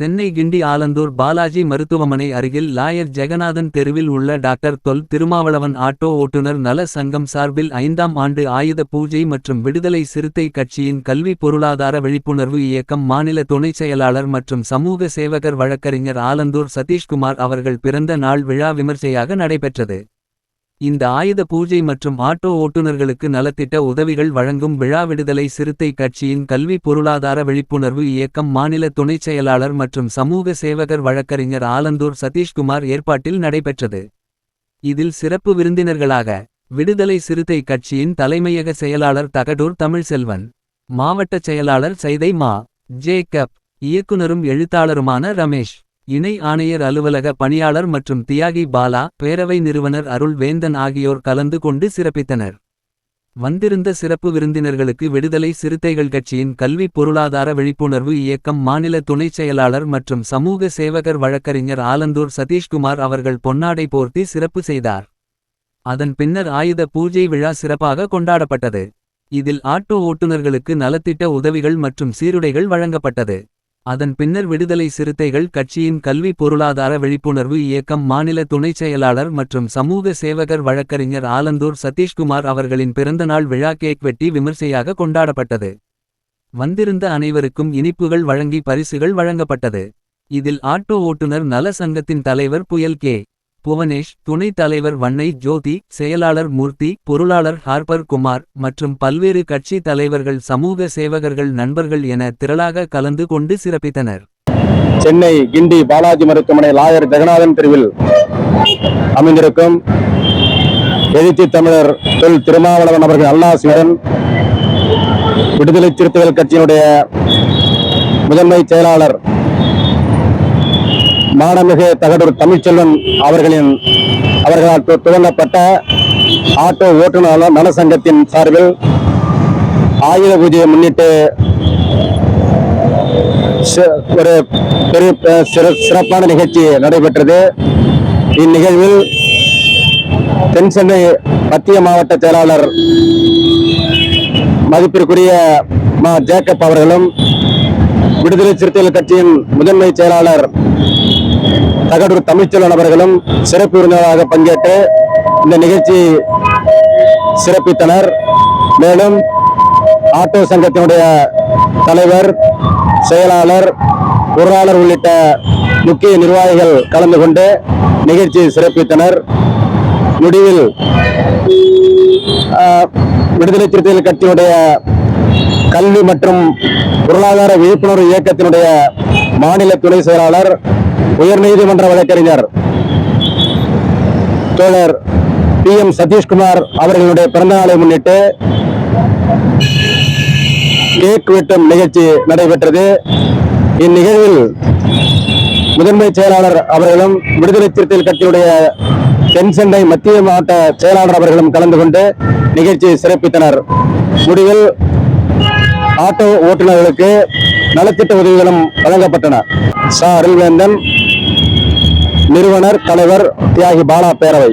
சென்னை கிண்டி ஆலந்தூர் பாலாஜி மருத்துவமனை அருகில் லாயர் ஜெகநாதன் தெருவில் உள்ள டாக்டர் தொல் திருமாவளவன் ஆட்டோ ஓட்டுநர் நல சங்கம் சார்பில் ஐந்தாம் ஆண்டு ஆயுத பூஜை மற்றும் விடுதலை சிறுத்தை கட்சியின் கல்வி பொருளாதார விழிப்புணர்வு இயக்கம் மாநில துணைச் செயலாளர் மற்றும் சமூக சேவகர் வழக்கறிஞர் ஆலந்தூர் சதீஷ்குமார் அவர்கள் பிறந்த நாள் விழா விமர்சையாக நடைபெற்றது. இந்த ஆயுத பூஜை மற்றும் ஆட்டோ ஓட்டுநர்களுக்கு நலத்திட்ட உதவிகள் வழங்கும் விழா விடுதலை சிறுத்தை கட்சியின் கல்வி பொருளாதார விழிப்புணர்வு இயக்கம் மாநில துணைச் செயலாளர் மற்றும் சமூக சேவகர் வழக்கறிஞர் ஆலந்தூர் சதீஷ்குமார் ஏற்பாட்டில் நடைபெற்றது. இதில் சிறப்பு விருந்தினர்களாக விடுதலை சிறுத்தை கட்சியின் தலைமையக செயலாளர் தகடூர் தமிழ்செல்வன் மாவட்டச் செயலாளர் சைதை மா ஜேக்கப் இயக்குனரும் எழுத்தாளருமான ரமேஷ் இணை ஆணையர் அலுவலக பணியாளர் மற்றும் தியாகி பாலா பேரவை நிறுவனர் அருள் வேந்தன் ஆகியோர் கலந்து கொண்டு சிறப்பித்தனர். வந்திருந்த சிறப்பு விருந்தினர்களுக்கு விடுதலை சிறுத்தைகள் கட்சியின் கல்வி பொருளாதார விழிப்புணர்வு இயக்கம் மாநில துணைச் செயலாளர் மற்றும் சமூக சேவகர் வழக்கறிஞர் ஆலந்தூர் சதீஷ்குமார் அவர்கள் பொன்னாடை போர்த்தி சிறப்பு செய்தார். அதன் பின்னர் ஆயுத பூஜை விழா சிறப்பாக கொண்டாடப்பட்டது. இதில் ஆட்டோ ஓட்டுநர்களுக்கு நலத்திட்ட உதவிகள் மற்றும் சீருடைகள் வழங்கப்பட்டது. அதன் பின்னர் விடுதலை சிறுத்தைகள் கட்சியின் கல்வி பொருளாதார விழிப்புணர்வு இயக்கம் மாநில துணைச் செயலாளர் மற்றும் சமூக சேவகர் வழக்கறிஞர் ஆலந்தூர் சதீஷ்குமார் அவர்களின் பிறந்தநாள் விழா கேக் வெட்டி விமர்சையாக கொண்டாடப்பட்டது. வந்திருந்த அனைவருக்கும் இனிப்புகள் வழங்கி பரிசுகள் வழங்கப்பட்டது. இதில் ஆட்டோ ஓட்டுநர் நல சங்கத்தின் தலைவர் புயல் கே. புவனேஷ் துணைத் தலைவர் வன்னை ஜோதி செயலாளர் மூர்த்தி பொருளாளர் ஹார்பர் குமார் மற்றும் பல்வேறு கட்சி தலைவர்கள் சமூக சேவகர்கள் நண்பர்கள் என திரளாக கலந்து கொண்டு சிறப்பித்தனர். சென்னை கிண்டி பாலாஜி மருத்துவமனை லாயர் ஜெகநாதன் தெருவில் அமைந்திருக்கும் எழுச்சி தமிழர் தொல் திருமாவளவன் அவர்கள் அல்லாசியுடன் விடுதலை சிறுத்தைகள் கட்சியினுடைய முதன்மை செயலாளர் மாடமிகு தகடூர் தமிழ்ச்செல்வன் அவர்களின் அவர்களால் துவங்கப்பட்ட ஆட்டோ ஓட்டுநர் நல சங்கத்தின் சார்பில் ஆயுத பூஜையை முன்னிட்டு ஒரு பெரிய சிற- சிறப்பான நிகழ்ச்சி நடைபெற்றது. இந்நிகழ்வில் தென் சென்னை மத்திய மாவட்ட செயலாளர் மதிப்பிற்குரிய மா ஜேக்கப் அவர்களும் விடுதலை சிறுத்தைகள் கட்சியின் முதன்மை செயலாளர் தகடூர் தமிழ்ச்செல்வன் அவர்களும் சிறப்பு விருந்தினராக பங்கேற்று இந்த நிகழ்ச்சி சிறப்பித்தனர். மேலும் ஆட்டோ சங்கத்தினுடைய தலைவர் செயலாளர் பொருளாளர் உள்ளிட்ட முக்கிய நிர்வாகிகள் கலந்து கொண்டு நிகழ்ச்சியை சிறப்பித்தனர். முடிவில் ஆஹ், விடுதலை சிறுத்தைகள் கட்சியினுடைய கல்வி மற்றும் பொருளாதார விழிப்புணர்வு இயக்கத்தினுடைய மாநில துணை செயலாளர் உயர்நீதிமன்ற வழக்கறிஞர் தோழர் பி எம் சதீஷ்குமார் அவர்களுடைய பிறந்தநாளை முன்னிட்டு கேக் வெட்டும் நிகழ்ச்சி நடைபெற்றது. இந்நிகழ்வில் முதன்மை செயலாளர் அவர்களும் விடுதலை சிறுத்தைகள் கட்சியுடைய தென் மத்திய மாவட்ட செயலாளர் அவர்களும் கலந்து கொண்டு நிகழ்ச்சியை சிறப்பித்தனர். முடிவில் ஆட்டோ ஓட்டுநர்களுக்கு நலத்திட்ட உதவிகளும் வழங்கப்பட்டன. ச அருள்வேந்தன் நிறுவனர் தலைவர் தியாகி பாலா பேரவை.